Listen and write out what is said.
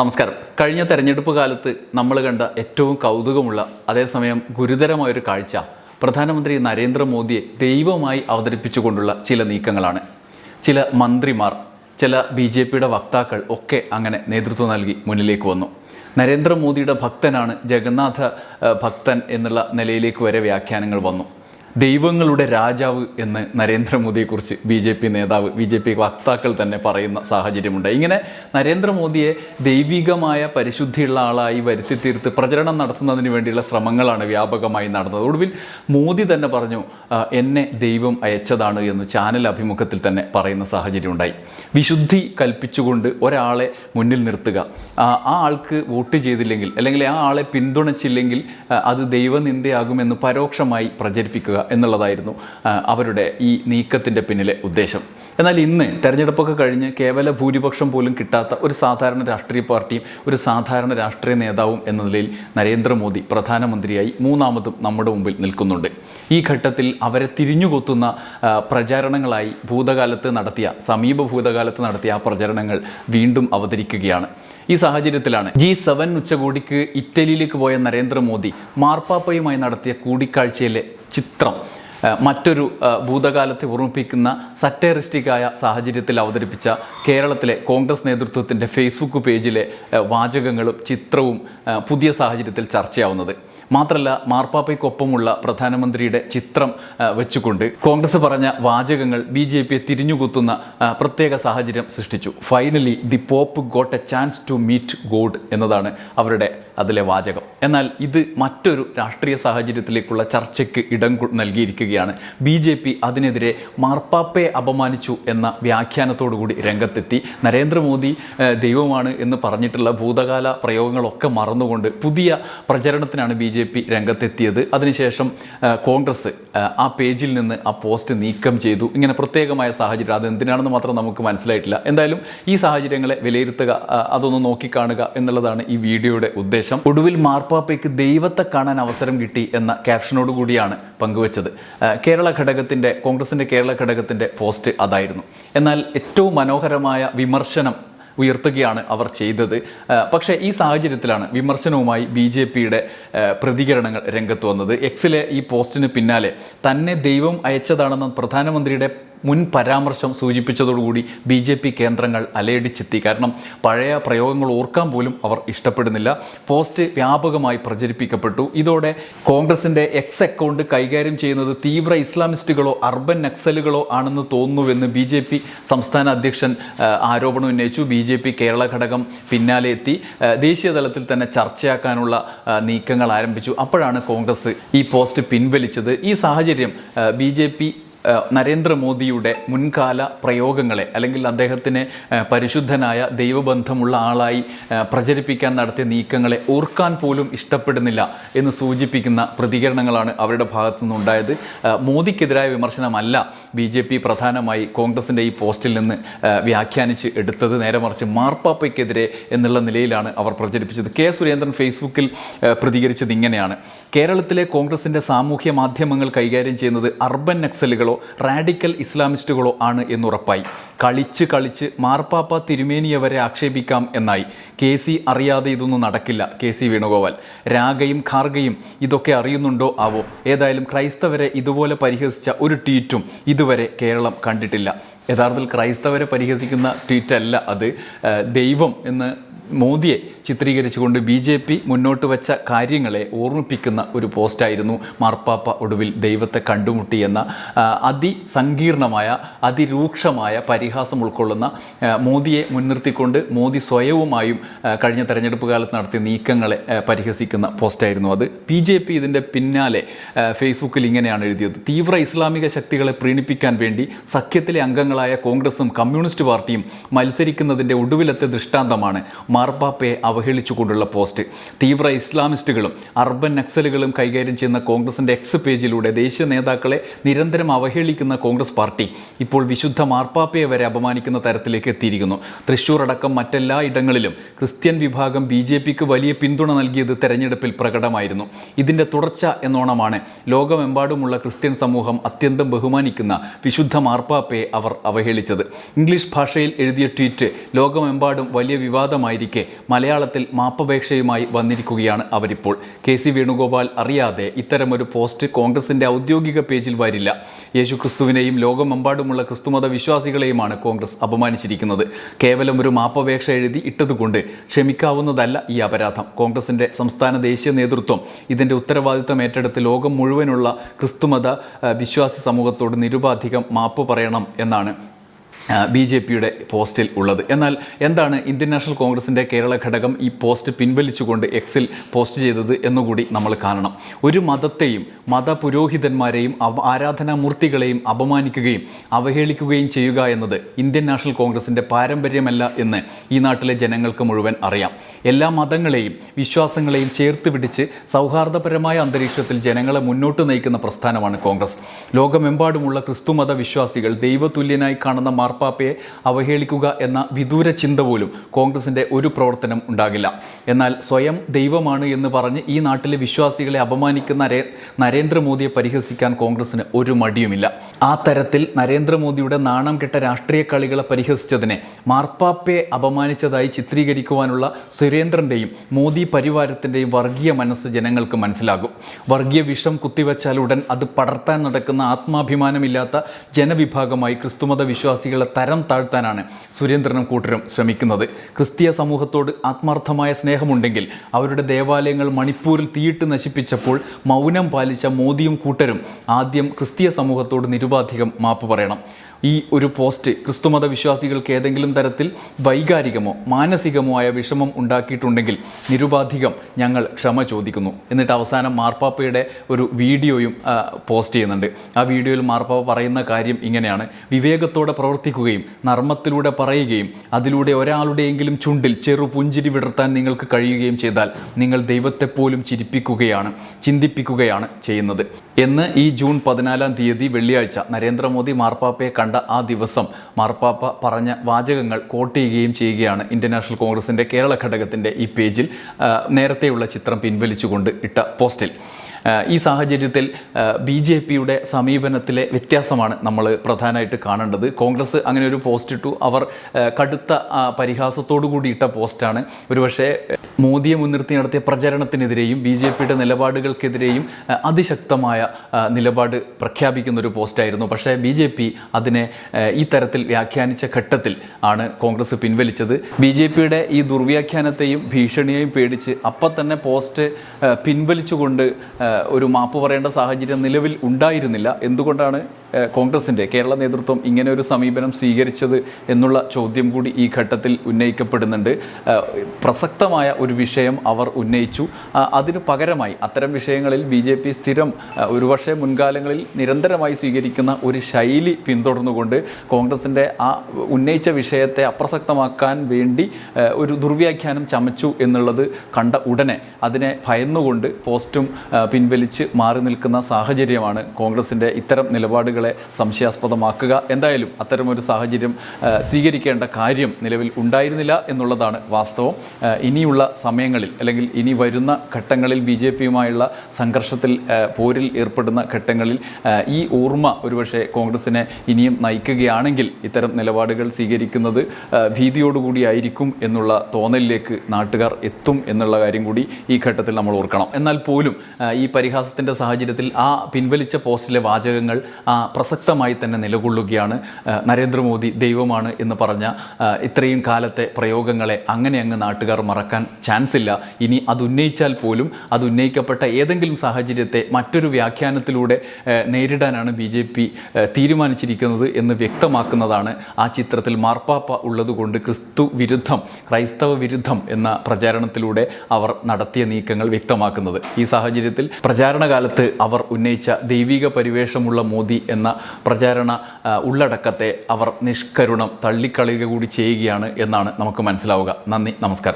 നമസ്കാരം. കഴിഞ്ഞ തെരഞ്ഞെടുപ്പ് കാലത്ത് നമ്മൾ കണ്ട ഏറ്റവും കൗതുകമുള്ള അതേസമയം ഗുരുതരമായൊരു കാഴ്ച പ്രധാനമന്ത്രി നരേന്ദ്രമോദിയെ ദൈവമായി അവതരിപ്പിച്ചുകൊണ്ടുള്ള ചില നീക്കങ്ങളാണ്. ചില മന്ത്രിമാർ ചില ബി ജെ പിയുടെ വക്താക്കൾ ഒക്കെ അങ്ങനെ നേതൃത്വം നൽകി മുന്നിലേക്ക് വന്നു. നരേന്ദ്രമോദിയുടെ ഭക്തനാണ് ജഗന്നാഥ ഭക്തൻ എന്നുള്ള നിലയിലേക്ക് വരെ വ്യാഖ്യാനങ്ങൾ വന്നു. ദൈവങ്ങളുടെ രാജാവ് എന്ന് നരേന്ദ്രമോദിയെക്കുറിച്ച് ബി ജെ പി നേതാവ് ബി ജെ പി വക്താക്കൾ തന്നെ പറയുന്ന സാഹചര്യമുണ്ട്. ഇങ്ങനെ നരേന്ദ്രമോദിയെ ദൈവികമായ പരിശുദ്ധിയുള്ള ആളായി വരുത്തി തീർത്ത് പ്രചരണം നടത്തുന്നതിന് വേണ്ടിയുള്ള ശ്രമങ്ങളാണ് വ്യാപകമായി നടന്നത്. ഒടുവിൽ മോദി തന്നെ പറഞ്ഞു എന്നെ ദൈവം അയച്ചതാണ് എന്ന് ചാനൽ അഭിമുഖത്തിൽ തന്നെ പറയുന്ന സാഹചര്യം ഉണ്ടായി വിശുദ്ധി കൽപ്പിച്ചുകൊണ്ട് ഒരാളെ മുന്നിൽ നിർത്തുക. ആ ആൾക്ക് വോട്ട് ചെയ്തില്ലെങ്കിൽ അല്ലെങ്കിൽ ആ ആളെ പിന്തുണച്ചില്ലെങ്കിൽ അത് ദൈവനിന്ദയാകുമെന്ന് പരോക്ഷമായി പ്രചരിപ്പിക്കുക. എന്നുള്ളതായിരുന്നു അവരുടെ ഈ നീക്കത്തിന്റെ പിന്നിലെ ഉദ്ദേശം. എന്നാൽ ഇന്ന് തെരഞ്ഞെടുപ്പൊക്കെ കഴിഞ്ഞ് കേവല ഭൂരിപക്ഷം പോലും കിട്ടാത്ത ഒരു സാധാരണ രാഷ്ട്രീയ പാർട്ടിയും ഒരു സാധാരണ രാഷ്ട്രീയ നേതാവും എന്ന നിലയിൽ നരേന്ദ്രമോദി പ്രധാനമന്ത്രിയായി മൂന്നാമതും നമ്മുടെ മുമ്പിൽ നിൽക്കുന്നുണ്ട്. ഈ ഘട്ടത്തിൽ അവരെ തിരിഞ്ഞുകൊത്തുന്ന പ്രചാരണങ്ങളായി ഭൂതകാലത്ത് നടത്തിയ സമീപ ഭൂതകാലത്ത് നടത്തിയ ആ പ്രചരണങ്ങൾ വീണ്ടും അവതരിക്കുകയാണ്. ഈ സാഹചര്യത്തിലാണ് ജി സെവൻ ഉച്ചകോടിക്ക് ഇറ്റലിയിലേക്ക് പോയ നരേന്ദ്രമോദി മാർപ്പാപ്പയുമായി നടത്തിയ കൂടിക്കാഴ്ചയിലെ ചിത്രം മറ്റൊരു ഭൂതകാലത്തെ ഓർമ്മിപ്പിക്കുന്ന സറ്റേറിസ്റ്റിക്കായ സാഹചര്യത്തിൽ അവതരിപ്പിച്ച കേരളത്തിലെ കോൺഗ്രസ് നേതൃത്വത്തിന്റെ ഫേസ്ബുക്ക് പേജിലെ വാചകങ്ങളും ചിത്രവും പുതിയ സാഹചര്യത്തിൽ ചർച്ചയാവുന്നത്. മാത്രമല്ല മാർപ്പാപ്പയ്ക്കൊപ്പമുള്ള പ്രധാനമന്ത്രിയുടെ ചിത്രം വെച്ചുകൊണ്ട് കോൺഗ്രസ് പറഞ്ഞ വാചകങ്ങൾ ബി ജെ പിയെ തിരിഞ്ഞുകുത്തുന്ന പ്രത്യേക സാഹചര്യം സൃഷ്ടിച്ചു. Finally the pope got a chance to meet God എന്നതാണ് അവരുടെ അതിലെ വാചകം. എന്നാൽ ഇത് മറ്റൊരു രാഷ്ട്രീയ സാഹചര്യത്തിലേക്കുള്ള ചർച്ചയ്ക്ക് ഇടം നൽകിയിരിക്കുകയാണ്. ബി ജെ പി അതിനെതിരെ മാർപ്പാപ്പയെ അപമാനിച്ചു എന്ന വ്യാഖ്യാനത്തോടുകൂടി രംഗത്തെത്തി. നരേന്ദ്രമോദി ദൈവമാണ് എന്ന് പറഞ്ഞിട്ടുള്ള ഭൂതകാല പ്രയോഗങ്ങളൊക്കെ മറന്നുകൊണ്ട് പുതിയ പ്രചരണത്തിനാണ് ബി ജെ പി രംഗത്തെത്തിയത്. അതിനുശേഷം കോൺഗ്രസ് ആ പേജിൽ നിന്ന് ആ പോസ്റ്റ് നീക്കം ചെയ്തു. ഇങ്ങനെ പ്രത്യേകമായ സാഹചര്യം. അത് എന്തിനാണെന്ന് മാത്രം നമുക്ക് മനസ്സിലായിട്ടില്ല. എന്തായാലും ഈ സാഹചര്യങ്ങളെ വിലയിരുത്തുക അതൊന്ന് നോക്കിക്കാണുക എന്നുള്ളതാണ് ഈ വീഡിയോയുടെ ഉദ്ദേശം ഒടുവിൽ മാർപ്പാപ്പയ്ക്ക് ദൈവത്തെ കാണാൻ അവസരം കിട്ടി എന്ന ക്യാപ്ഷനോട് കൂടിയാണ് പങ്കുവച്ചത്. കേരള ഘടകത്തിന്റെ കോൺഗ്രസിന്റെ കേരള ഘടകത്തിന്റെ പോസ്റ്റ് അതായിരുന്നു. എന്നാൽ ഏറ്റവും മനോഹരമായ വിമർശനം ഉയർത്തുകയാണ് അവർ ചെയ്തത്. പക്ഷേ ഈ സാഹചര്യത്തിലാണ് വിമർശനവുമായി ബി ജെ പിയുടെ പ്രതികരണങ്ങൾ രംഗത്ത് വന്നത്. എക്സിലെ ഈ പോസ്റ്റിന് പിന്നാലെ തന്നെ ദൈവം അയച്ചതാണെന്ന പ്രധാനമന്ത്രിയുടെ മുൻ പരാമർശം സൂചിപ്പിച്ചതോടുകൂടി ബി ജെ പി കേന്ദ്രങ്ങൾ അലയടിച്ചെത്തി. കാരണം പഴയ പ്രയോഗങ്ങൾ ഓർക്കാൻ പോലും അവർ ഇഷ്ടപ്പെടുന്നില്ല. പോസ്റ്റ് വ്യാപകമായി പ്രചരിപ്പിക്കപ്പെട്ടു. ഇതോടെ കോൺഗ്രസിന്റെ എക്സ് അക്കൗണ്ട് കൈകാര്യം ചെയ്യുന്നത് തീവ്ര ഇസ്ലാമിസ്റ്റുകളോ അർബൻ നക്സലുകളോ ആണെന്ന് തോന്നുന്നുവെന്ന് ബി ജെ പി സംസ്ഥാന അധ്യക്ഷൻ ആരോപണം ഉന്നയിച്ചു. ബി ജെ പി കേരള ഘടകം പിന്നാലെ എത്തി. ദേശീയ തലത്തിൽ തന്നെ ചർച്ചയാക്കാനുള്ള നീക്കങ്ങൾ ആരംഭിച്ചു. അപ്പോഴാണ് കോൺഗ്രസ് ഈ പോസ്റ്റ് പിൻവലിച്ചത്. ഈ സാഹചര്യം ബി ജെ പി നരേന്ദ്രമോദിയുടെ മുൻകാല പ്രയോഗങ്ങളെ അല്ലെങ്കിൽ അദ്ദേഹത്തിന് പരിശുദ്ധനായ ദൈവബന്ധമുള്ള ആളായി പ്രചരിപ്പിക്കാൻ നടത്തിയ നീക്കങ്ങളെ ഓർക്കാൻ പോലും ഇഷ്ടപ്പെടുന്നില്ല എന്ന് സൂചിപ്പിക്കുന്ന പ്രതികരണങ്ങളാണ് അവരുടെ ഭാഗത്തു നിന്നുണ്ടായത്. മോദിക്കെതിരായ വിമർശനമല്ല ബി ജെ പി പ്രധാനമായി കോൺഗ്രസിന്റെ ഈ പോസ്റ്റിൽ നിന്ന് വ്യാഖ്യാനിച്ച് എടുത്തത്. നേരെ മറിച്ച് മാർപ്പാപ്പയ്ക്കെതിരെ എന്നുള്ള നിലയിലാണ് അവർ പ്രചരിപ്പിച്ചത്. കെ സുരേന്ദ്രൻ ഫേസ്ബുക്കിൽ പ്രതികരിച്ചത് ഇങ്ങനെയാണ്. കേരളത്തിലെ കോൺഗ്രസിന്റെ സാമൂഹ്യ മാധ്യമങ്ങൾ കൈകാര്യം ചെയ്യുന്നത് അർബൻ നക്സലുകളോ റാഡിക്കൽ ഇസ്ലാമിസ്റ്റുകളോ ആണ് എന്നുറപ്പായി. കളിച്ച് കളിച്ച് മാർപ്പാപ്പ തിരുമേനിയവരെ ആക്ഷേപിക്കാം എന്നായി. കെ സി അറിയാതെ ഇതൊന്നും നടക്കില്ല കെ സി വേണുഗോപാൽ. രാഗയും ഖാർഗയും ഇതൊക്കെ അറിയുന്നുണ്ടോ ആവോ? ഏതായാലും ക്രൈസ്തവരെ ഇതുപോലെ പരിഹസിച്ച ഒരു ട്വീറ്റും ഇതുവരെ കേരളം കണ്ടിട്ടില്ല. യഥാർത്ഥത്തിൽ ക്രൈസ്തവരെ പരിഹസിക്കുന്ന ട്വീറ്റല്ല അത്. ദൈവം എന്ന് മോദിയെ ചിത്രീകരിച്ചുകൊണ്ട് ബി ജെ പി മുന്നോട്ട് വെച്ച കാര്യങ്ങളെ ഓർമ്മിപ്പിക്കുന്ന ഒരു പോസ്റ്റായിരുന്നു മാർപ്പാപ്പ ഒടുവിൽ ദൈവത്തെ കണ്ടുമുട്ടി എന്ന അതിസങ്കീർണമായ അതിരൂക്ഷമായ പരിഹാസം ഉൾക്കൊള്ളുന്ന മോദിയെ മുൻനിർത്തിക്കൊണ്ട് മോദി സ്വയവുമായും കഴിഞ്ഞ തെരഞ്ഞെടുപ്പ് കാലത്ത് നടത്തിയ നീക്കങ്ങളെ പരിഹസിക്കുന്ന പോസ്റ്റായിരുന്നു അത്. ബി ജെ പി ഇതിന്റെ പിന്നാലെ ഫേസ്ബുക്കിൽ ഇങ്ങനെയാണ് എഴുതിയത്. തീവ്ര ഇസ്ലാമിക ശക്തികളെ പ്രീണിപ്പിക്കാൻ വേണ്ടി സഖ്യത്തിലെ അംഗങ്ങളായ കോൺഗ്രസും കമ്മ്യൂണിസ്റ്റ് പാർട്ടിയും മത്സരിക്കുന്നതിന്റെ ഒടുവിലത്തെ ദൃഷ്ടാന്തമാണ് മാർപ്പാപ്പയെ അവഹേളിക്കുന്നത് അവഹേളിച്ചുകൊണ്ടുള്ള പോസ്റ്റ്. തീവ്ര ഇസ്ലാമിസ്റ്റുകളും അർബൻ നക്സലുകളും കൈകാര്യം ചെയ്യുന്ന കോൺഗ്രസിന്റെ എക്സ് പേജിലൂടെ ദേശീയ നേതാക്കളെ നിരന്തരം അവഹേളിക്കുന്ന കോൺഗ്രസ് പാർട്ടി ഇപ്പോൾ വിശുദ്ധ മാർപ്പാപ്പയെ വരെ അപമാനിക്കുന്ന തരത്തിലേക്ക് എത്തിയിരിക്കുന്നു. തൃശൂർ അടക്കം മറ്റെല്ലാ ഇടങ്ങളിലും ക്രിസ്ത്യൻ വിഭാഗം ബി ജെ പിക്ക് വലിയ പിന്തുണ നൽകിയത് തെരഞ്ഞെടുപ്പിൽ പ്രകടമായിരുന്നു. ഇതിന്റെ തുടർച്ച എന്നോണമാണ് ലോകമെമ്പാടുമുള്ള ക്രിസ്ത്യൻ സമൂഹം അത്യന്തം ബഹുമാനിക്കുന്ന വിശുദ്ധ മാർപ്പാപ്പയെ അവർ അവഹേളിച്ചത്. ഇംഗ്ലീഷ് ഭാഷയിൽ എഴുതിയ ട്വീറ്റ് ലോകമെമ്പാടും വലിയ വിവാദമായിരിക്കെ മലയാളത്തിൽ മാപ്പപേക്ഷയുമായി വന്നിരിക്കുകയാണ് അവരിപ്പോൾ. കെ സി വേണുഗോപാൽ അറിയാതെ ഇത്തരമൊരു പോസ്റ്റ് കോൺഗ്രസിന്റെ ഔദ്യോഗിക പേജിൽ വരില്ല. യേശു ക്രിസ്തുവിനെയും ലോകമെമ്പാടുമുള്ള ക്രിസ്തുമത വിശ്വാസികളെയുമാണ് കോൺഗ്രസ് അപമാനിച്ചിരിക്കുന്നത്. കേവലം ഒരു മാപ്പപേക്ഷ എഴുതി ഇട്ടതുകൊണ്ട് ക്ഷമിക്കാവുന്നതല്ല ഈ അപരാധം. കോൺഗ്രസിന്റെ സംസ്ഥാന ദേശീയ നേതൃത്വം ഇതിന്റെ ഉത്തരവാദിത്തം ഏറ്റെടുത്ത് ലോകം മുഴുവനുള്ള ക്രിസ്തുമത വിശ്വാസി സമൂഹത്തോട് നിരുപാധികം മാപ്പ് പറയണം എന്നാണ് ബി ജെ പിയുടെ പോസ്റ്റിൽ ഉള്ളത്. എന്നാൽ എന്താണ് ഇന്ത്യൻ നാഷണൽ കോൺഗ്രസിന്റെ കേരള ഘടകം ഈ പോസ്റ്റ് പിൻവലിച്ചുകൊണ്ട് എക്സിൽ പോസ്റ്റ് ചെയ്തത് എന്നുകൂടി നമ്മൾ കാണണം. ഒരു മതത്തെയും മതപുരോഹിതന്മാരെയും ആരാധനാമൂർത്തികളെയും അപമാനിക്കുകയും അവഹേളിക്കുകയും ചെയ്യുക എന്നത് ഇന്ത്യൻ നാഷണൽ കോൺഗ്രസിന്റെ പാരമ്പര്യമല്ല എന്ന് ഈ നാട്ടിലെ ജനങ്ങൾക്ക് മുഴുവൻ അറിയാം. എല്ലാ മതങ്ങളെയും വിശ്വാസങ്ങളെയും ചേർത്ത് പിടിച്ച് സൗഹാർദ്ദപരമായ അന്തരീക്ഷത്തിൽ ജനങ്ങളെ മുന്നോട്ട് നയിക്കുന്ന പ്രസ്ഥാനമാണ് കോൺഗ്രസ്. ലോകമെമ്പാടുമുള്ള ക്രിസ്തുമത വിശ്വാസികൾ ദൈവതുല്യനായി കാണുന്ന മാർപ്പാപ്പയെ അവഹേളിക്കുക എന്ന വിദൂര ചിന്ത പോലും കോൺഗ്രസിന്റെ ഒരു പ്രവർത്തനം ഉണ്ടാകില്ല. എന്നാൽ സ്വയം ദൈവമാണ് എന്ന് പറഞ്ഞ് ഈ നാട്ടിലെ വിശ്വാസികളെ അപമാനിക്കുന്ന നരേ നരേന്ദ്രമോദിയെ പരിഹസിക്കാൻ കോൺഗ്രസിന് ഒരു മടിയുമില്ല. ആ തരത്തിൽ നരേന്ദ്രമോദിയുടെ നാണം കെട്ട രാഷ്ട്രീയ കളികളെ പരിഹസിച്ചതിനെ മാർപ്പാപ്പയെ അപമാനിച്ചതായി ചിത്രീകരിക്കുവാനുള്ള സുരേന്ദ്രന്റെയും മോദി പരിവാരത്തിന്റെയും വർഗീയ മനസ്സ് ജനങ്ങൾക്ക് മനസ്സിലാകും. വർഗീയ വിഷം കുത്തിവെച്ചാൽ ഉടൻ അത് പടർത്താൻ നടക്കുന്ന ആത്മാഭിമാനമില്ലാത്ത ജനവിഭാഗമായി ക്രിസ്തുമത വിശ്വാസികളെ തരം താഴ്ത്താനാണ് സുരേന്ദ്രനും കൂട്ടരും ശ്രമിക്കുന്നത്. ക്രിസ്തീയ സമൂഹത്തോട് ആത്മാർത്ഥമായ സ്നേഹമുണ്ടെങ്കിൽ അവരുടെ ദേവാലയങ്ങൾ മണിപ്പൂരിൽ തീയിട്ട് നശിപ്പിച്ചപ്പോൾ മൗനം പാലിച്ച മോദിയും കൂട്ടരും ആദ്യം ക്രിസ്തീയ സമൂഹത്തോട് നിരുപാധികം മാപ്പ് പറയണം. ഈ ഒരു പോസ്റ്റ് ക്രിസ്തുമത വിശ്വാസികൾക്ക് ഏതെങ്കിലും തരത്തിൽ വൈകാരികമോ മാനസികമോ ആയ വിഷമം ഉണ്ടാക്കിയിട്ടുണ്ടെങ്കിൽ നിരുപാധികം ഞങ്ങൾ ക്ഷമ ചോദിക്കുന്നു. എന്നിട്ട് അവസാനം മാർപ്പാപ്പയുടെ ഒരു വീഡിയോയും പോസ്റ്റ് ചെയ്യുന്നുണ്ട്. ആ വീഡിയോയിൽ മാർപ്പാപ്പ പറയുന്ന കാര്യം ഇങ്ങനെയാണ്. വിവേകത്തോടെ പ്രവർത്തിക്കുകയും നർമ്മത്തിലൂടെ പറയുകയും അതിലൂടെ ഒരാളുടെയെങ്കിലും ചുണ്ടിൽ ചെറു പുഞ്ചിരി വിടർത്താൻ നിങ്ങൾക്ക് കഴിയുകയും ചെയ്താൽ നിങ്ങൾ ദൈവത്തെപ്പോലും ചിരിപ്പിക്കുകയാണ് ചിന്തിപ്പിക്കുകയാണ് ചെയ്യുന്നത്. എന്ന് ഈ ജൂൺ പതിനാലാം തീയതി വെള്ളിയാഴ്ച നരേന്ദ്രമോദി മാർപ്പാപ്പയെ കണ്ട ആ ദിവസം മാർപ്പാപ്പ പറഞ്ഞ വാചകങ്ങൾ കോട്ട് ചെയ്യുകയും ചെയ്യുകയാണ് ഇന്ത്യൻ നാഷണൽ കോൺഗ്രസിന്റെ കേരള ഘടകത്തിന്റെ ഈ പേജിൽ നേരത്തെയുള്ള ചിത്രം പിൻവലിച്ചുകൊണ്ട് ഇട്ട പോസ്റ്റിൽ. ഈ സാഹചര്യത്തിൽ ബി ജെ പിയുടെ സമീപനത്തിലെ വ്യത്യാസമാണ് നമ്മൾ പ്രധാനമായിട്ട് കാണേണ്ടത്. കോൺഗ്രസ് അങ്ങനെ ഒരു പോസ്റ്റ് ഇട്ടു. അവർ കടുത്ത പരിഹാസത്തോടു കൂടി ഇട്ട പോസ്റ്റാണ് ഒരുപക്ഷെ മോദിയെ മുൻനിർത്തി നടത്തിയ പ്രചരണത്തിനെതിരെയും ബി ജെ പിയുടെ നിലപാടുകൾക്കെതിരെയും അതിശക്തമായ നിലപാട് പ്രഖ്യാപിക്കുന്ന ഒരു പോസ്റ്റായിരുന്നു. പക്ഷേ ബി ജെ പി അതിനെ ഈ തരത്തിൽ വ്യാഖ്യാനിച്ച ഘട്ടത്തിൽ ആണ് കോൺഗ്രസ് പിൻവലിച്ചത്. ബി ജെ പിയുടെ ഈ ദുർവ്യാഖ്യാനത്തെയും ഭീഷണിയെയും പേടിച്ച് അപ്പം തന്നെ പോസ്റ്റ് പിൻവലിച്ചുകൊണ്ട് ഒരു മാപ്പ് പറയേണ്ട സാഹചര്യം നിലവിൽ ഉണ്ടായിരുന്നില്ല. എന്തുകൊണ്ടാണ് കോൺഗ്രസിന്റെ കേരള നേതൃത്വം ഇങ്ങനെ ഒരു സമീപനം സ്വീകരിച്ചത് എന്നുള്ള ചോദ്യം കൂടി ഈ ഘട്ടത്തിൽ ഉന്നയിക്കപ്പെടുന്നുണ്ട്. പ്രസക്തമായ ഒരു വിഷയം അവർ ഉന്നയിച്ചു. അതിന് പകരമായി അത്തരം വിഷയങ്ങളിൽ ബി ജെ പി സ്ഥിരം ഒരുപക്ഷെ മുൻകാലങ്ങളിൽ നിരന്തരമായി സ്വീകരിക്കുന്ന ഒരു ശൈലി പിന്തുടർന്നുകൊണ്ട് കോൺഗ്രസിന്റെ ആ ഉന്നയിച്ച വിഷയത്തെ അപ്രസക്തമാക്കാൻ വേണ്ടി ഒരു ദുർവ്യാഖ്യാനം ചമച്ചു എന്നുള്ളത് കണ്ട ഉടനെ അതിനെ ഭയന്നുകൊണ്ട് പോസ്റ്റും പിൻവലിച്ച് മാറി നിൽക്കുന്ന സാഹചര്യമാണ് കോൺഗ്രസിന്റെ ഇത്തരം നിലപാടുകളെ സംശയാസ്പദമാക്കുക. എന്തായാലും അത്തരമൊരു സാഹചര്യം സ്വീകരിക്കേണ്ട കാര്യം നിലവിൽ ഉണ്ടായിരുന്നില്ല എന്നുള്ളതാണ് വാസ്തവം. ഇനിയുള്ള സമയങ്ങളിൽ അല്ലെങ്കിൽ ഇനി വരുന്ന ഘട്ടങ്ങളിൽ ബി ജെ പിയുമായുള്ള സംഘർഷത്തിൽ പോരിൽ ഏർപ്പെടുന്ന ഘട്ടങ്ങളിൽ ഈ ഓർമ്മ ഒരുപക്ഷെ കോൺഗ്രസിനെ ഇനിയും നയിക്കുകയാണെങ്കിൽ ഇത്തരം നിലപാടുകൾ സ്വീകരിക്കുന്നത് ഭീതിയോടുകൂടിയായിരിക്കും എന്നുള്ള തോന്നലിലേക്ക് നാട്ടുകാർ എത്തും എന്നുള്ള കാര്യം കൂടി ഈ ഘട്ടത്തിൽ നമ്മൾ ഓർക്കണം. എന്നാൽ പോലും ഈ പരിഹാസത്തിന്റെ സാഹചര്യത്തിൽ ആ പിൻവലിച്ച പോസ്റ്റിലെ വാചകങ്ങൾ ആ, പ്രസക്തമായി തന്നെ നിലകൊള്ളുകയാണ് നരേന്ദ്രമോദി ദൈവമാണ് എന്ന് പറഞ്ഞ ഇത്രയും കാലത്തെ പ്രയോഗങ്ങളെ അങ്ങനെ അങ്ങ് നാട്ടുകാർ മറക്കാൻ ചാൻസ് ഇല്ല ഇനി അത് ഉന്നയിച്ചാൽ പോലും അത് ഉന്നയിക്കപ്പെട്ട ഏതെങ്കിലും സാഹചര്യത്തെ മറ്റൊരു വ്യാഖ്യാനത്തിലൂടെ നേരിടാനാണ് ബി ജെ പി തീരുമാനിച്ചിരിക്കുന്നത് എന്ന് വ്യക്തമാക്കുന്നതാണ് ആ ചിത്രത്തിൽ മാർപ്പാപ്പ ഉള്ളതുകൊണ്ട് ക്രിസ്തു വിരുദ്ധം ക്രൈസ്തവ വിരുദ്ധം എന്ന പ്രചാരണത്തിലൂടെ അവർ നടത്തിയ നീക്കങ്ങൾ വ്യക്തമാക്കുന്നത്. ഈ സാഹചര്യത്തിൽ പ്രചാരണകാലത്ത് അവർ ഉന്നയിച്ച ദൈവിക പരിവേഷമുള്ള മോദി എന്ന പ്രചാരണ ഉള്ളടക്കത്തെ അവർ നിഷ്കരുണം തള്ളിക്കളയുക കൂടി ചെയ്യുകയാണ് എന്നാണ് നമുക്ക് മനസ്സിലാവുക. നന്ദി നമസ്കാരം.